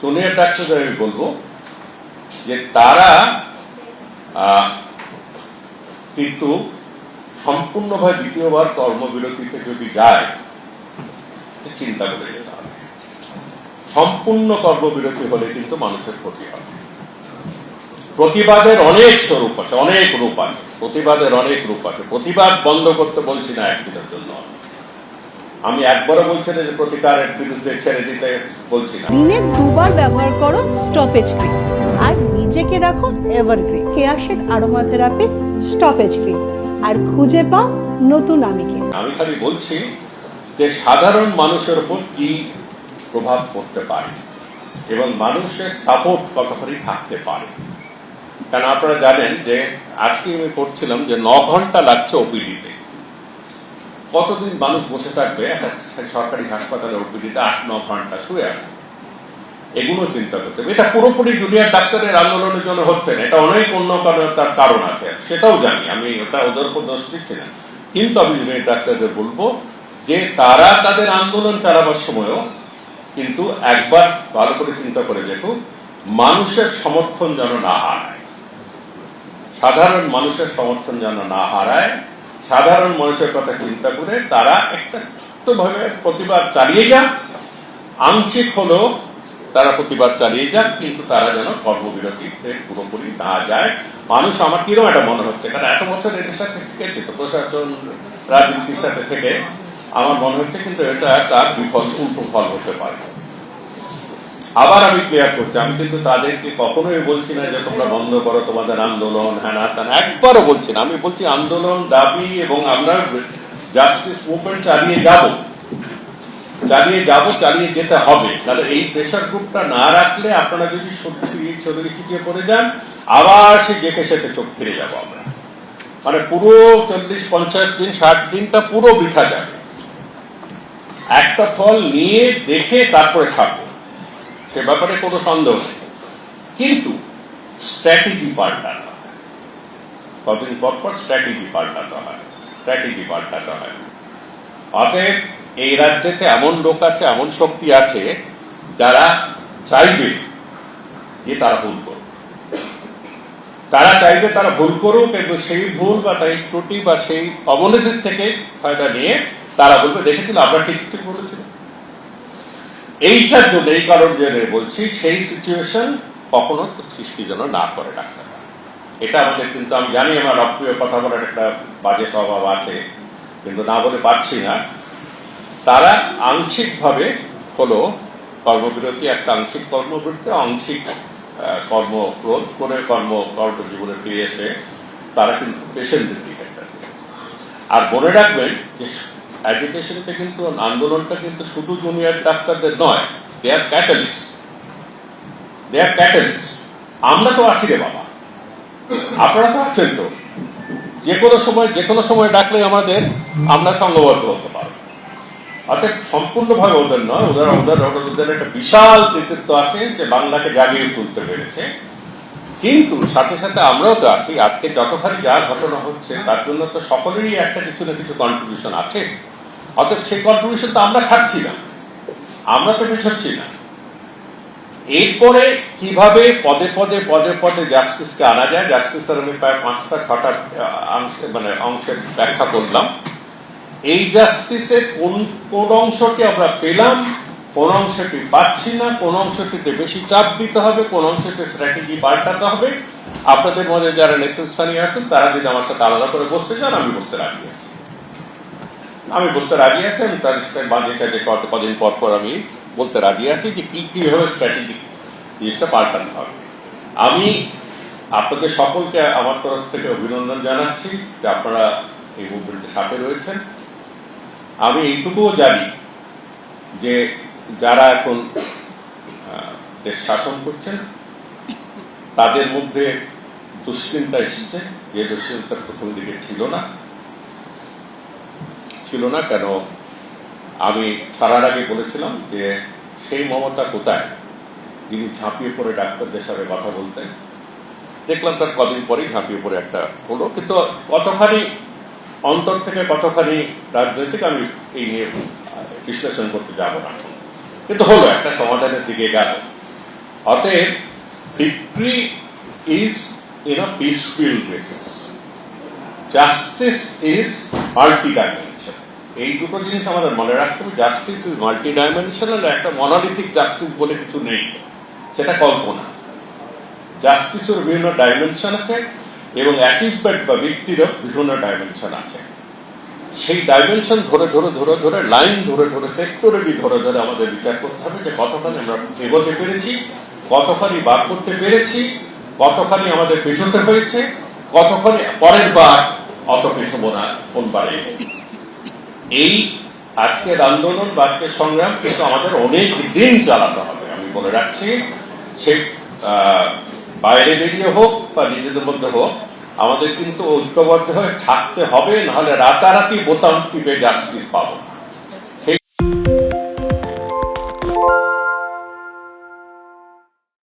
Junior ডাক্তারদের আমি বলব যে তারা কিন্তু সম্পূর্ণভাবে দ্বিতীয়বার কর্মবিরতিতে যদি যায় চিন্তা করে যেতে হবে। সম্পূর্ণ কর্মবিরতি হলে কিন্তু মানুষের ক্ষতি হবে। প্রতিবাদের অনেক স্বরূপ আছে, অনেক রূপ আছে, প্রতিবাদের অনেক রূপ আছে। প্রতিবাদ বন্ধ করতে বলছি না একদিনের আমি একবারও বলছি না যে প্রতিকারের বিরুদ্ধে ছেড়ে দিতে বলছি না। দিনে দুবার ব্যবহার করো স্টপেজ ক্রিম আর নিজেকে রাখো এভারগ্রিন কেয়াশেড আরোমা থেরাপি স্টপেজ ক্রিম আর খুঁজে পাও নতুন আমিকে আমি খালি বলছি যে সাধারণ মানুষের উপর কি প্রভাব পড়তে পারে? এবং মানুষের সাপোর্ট কতখানি থাকতে পারে? কারণ আপনারা জানেন যে আজকে আমি করছিলাম যে ন ঘণ্টা লাগছে ওপিডিতে কতদিন মানুষ বসে থাকবে? সরকারি হাসপাতালে ওপিডিতে আট, ন ঘণ্টা শুয়ে আছে। এগুলো চিন্তা করতে হবে। এটা পুরোপুরি জুনিয়র ডাক্তারের আন্দোলনের জন্য হচ্ছে না। এটা অনেক অন্য কারণে তার কারণ আছে। সেটাও জানি। আমি ওটা ওদের উপর দোষ দিচ্ছি না কিন্তু আমি জুনিয়র ডাক্তারদের বলব যে তারা তাদের আন্দোলন চালাবার সময়ও কিন্তু একবার ভালো করে চিন্তা করে দেখুক মানুষের সমর্থন যেন না হারায়। সাধারণ মানুষের সমর্থন যেন না হারায় সাধারণ মানুষের কথা চিন্তা করে তারা একটা প্রতিবাদ চালিয়ে যাক। আংশিক হলেও তারা প্রতিবাদ চালিয়ে যাক, কিন্তু তারা যেন কর্মবিরতিতে পুরোপুরি না যায়। মানুষ আমার কিরম একটা মনে হচ্ছে? কারণ এত বছর এদের সাথে থেকেছে তো, প্রশাসন, রাজনীতির সাথে থেকে। আমার মনে হচ্ছে কিন্তু এটা তার বিফল, উল্টো ফল হতে পারে। আবার আমি ক্লিয়ার করছি। আমি কিন্তু তাদেরকে কখনোই বলছি না যে তোমরা বন্ধ করো, তোমাদের আন্দোলন হ্যাঁ না একবারও বলছি না। আমি বলছি আন্দোলন, দাবি এবং আমরা জাস্টিস মুভমেন্ট চালিয়ে যাব। চালিয়ে যাব, চালিয়ে যেতে হবে। তাহলে এই প্রেশার গ্রুপটা না রাখলে আপনারা যদি সত্যি ছড়িয়ে ছিটিয়ে পড়ে যান, আবার সে যেকে সেতে চোখ ফিরে যাব আমরা। মানে পুরো চল্লিশ, পঞ্চাশ দিন, ষাট দিনটা পুরো বৃথা যাবে। একটা ফল নিয়ে দেখে তারপরে ছাড়বো। সে ব্যাপারে কোনো সন্দেহ নেই। কিন্তু স্ট্র্যাটেজি পাল্টানো হয়। কদিন পর পর স্ট্র্যাটেজি পাল্টাতে হয় স্ট্র্যাটেজি পাল্টাতে হয়। অতএব এই রাজ্যেতে এমন লোক আছে, এমন শক্তি আছে যারা চাইবে যে তারা ভুল করবে তারা চাইবে তারা ভুল করুক এবং সেই ভুল বা তাই ত্রুটি বা সেই অবনতির থেকে ফায়দা নিয়ে তারা বলবে, দেখেছিল, আমরা ঠিক ঠিক বলেছিলাম। এইটার জন্য, এই কারণ জেনে বলছি, সেই সিচুয়েশন কখনো সৃষ্টি যেন না করে ডাক্তার এটা আমাদের কিন্তু, আমি জানি আমার অপ্রিয় কথা বলার একটা বাজে স্বভাব আছে, কিন্তু না বলে পারছি না তারা আংশিকভাবে হলো কর্মবিরতি, একটা আংশিক কর্মবিরতি, আংশিক কর্ম রোধ করে কর্ম কর্মজীবনে ফিরে এসে তারা কিন্তু একটা দিকে। আর মনে রাখবেন যে অ্যাজিটেশনটা কিন্তু, আন্দোলনটা কিন্তু শুধু জুনিয়র ডাক্তারদের নয় দে আর ক্যাটালিস্ট দে আর ক্যাটালিস্ট আমরা তো আছি রে বাবা। আপনারা তো আছেন তো। যে কোনো সময় যে কোনো সময় ডাকলে আমাদের, আমরা সংঘবদ্ধ হতে পারব। অর্থাৎ সম্পূর্ণভাবে ওদের নয়, ওদের ওদের ওদের একটা বিশাল কৃতিত্ব আছে যে বাংলাকে জাগিয়ে তুলতে পেরেছে। কিন্তু সাথে সাথে আমরাও তো আছি। আজকে যতখানি যা ঘটনা হচ্ছে, তার জন্য তো সকলেরই একটা কিছু না কিছু কন্ট্রিবিউশন আছে। অতএব সেই কন্ট্রিবিউশন তো আমরা ছাড়ছি না। আমরা তো পিছাচ্ছি না। এরপরে কীভাবে পদে পদে পদে পদে জাস্টিসকে আনা যায়? জাস্টিসের আমি প্রায় পাঁচটা, ছটা অংশে মানে অংশের ব্যাখ্যা করলাম। এই জাস্টিসের কোন কোন অংশটি আমরা পেলাম, কোন অংশটি পাচ্ছি না, কোন অংশটিতে বেশি চাপ দিতে হবে, কোন অংশতে স্ট্র্যাটেজি পাল্টাতে হবে। আপনাদের মধ্যে যারা নেতৃস্থানীয় আছেন, তারা যদি আমার সাথে আলাদা করে বসতে চান, আমি বসতে রাজি আছি। আমি বসতে রাজি আছি, আমি তাদের সাথে মাঝে সাথে কদিন পর পর আমি বলতে রাজি আছি যে কি কীভাবে স্ট্র্যাটেজি জিনিসটা পাল্টানো হবে। আমি আপনাদের সকলকে, আমার তরফ থেকে অভিনন্দন জানাচ্ছি যে আপনারা এই মুভমেন্টের সাথে রয়েছেন। আমি এইটুকুও জানি যে যারা এখন দেশ শাসন করছেন, তাদের মধ্যে দুশ্চিন্তা এসেছে। যে দুশ্চিন্তা প্রথম দিকে ছিল না। ছিল না কেন? আমি ছাড়ার আগে বলেছিলাম যে সেই মমতা কোথায়? যিনি ঝাঁপিয়ে পড়ে ডাক্তারদের সাথে কথা বলতেন। দেখলাম তার কদিন পরেই ঝাঁপিয়ে পড়ে একটা হলো। কিন্তু কতখানি অন্তর থেকে কতখানি রাজনৈতিক আমি এই নিয়ে বিশ্লেষণ করতে যাব না। কিন্তু হলো, একটা সমাধানের দিকে গেল। অতএব victory is in a peaceful basis justice is multi dimension এই দুটো জিনিস আমাদের মনে রাখতে হবে। জাস্টিস মাল্টি ডাইমেনশনাল একটা মনোলিথিক জাস্টিস বলে কিছু নেই। সেটা কল্পনা। জাস্টিসের বিভিন্ন ডাইমেনশন আছে এবং অ্যাচিভমেন্ট বা ব্যক্তিরও বিভিন্ন ডাইমেনশন আছে। সেই ডাইমেনশন ধরে ধরে ধরে ধরে লাইন ধরে ধরে সেক্টরেরই ধরে ধরে আমাদের বিচার করতে হবে যে কতখানি আমরা এগোতে পেরেছি, কতখানি বার করতে পেরেছি, কতখানি আমাদের পেছতে হয়েছে, কতখানি পরের বার অত পেছবো না কোনবারে এই আজকের আন্দোলন বা আজকের সংগ্রাম কিন্তু আমাদের অনেক দিন চালাতে হবে। আমি বলে রাখছি, সে বাইরে বেরিয়ে হোক বা নিজেদের মধ্যে হোক, আমাদের কিন্তু ঐক্যবদ্ধ হয়ে থাকতে হবে, নাহলে রাতারাতি বোতাম টিপে জাস্টিস পাবো না।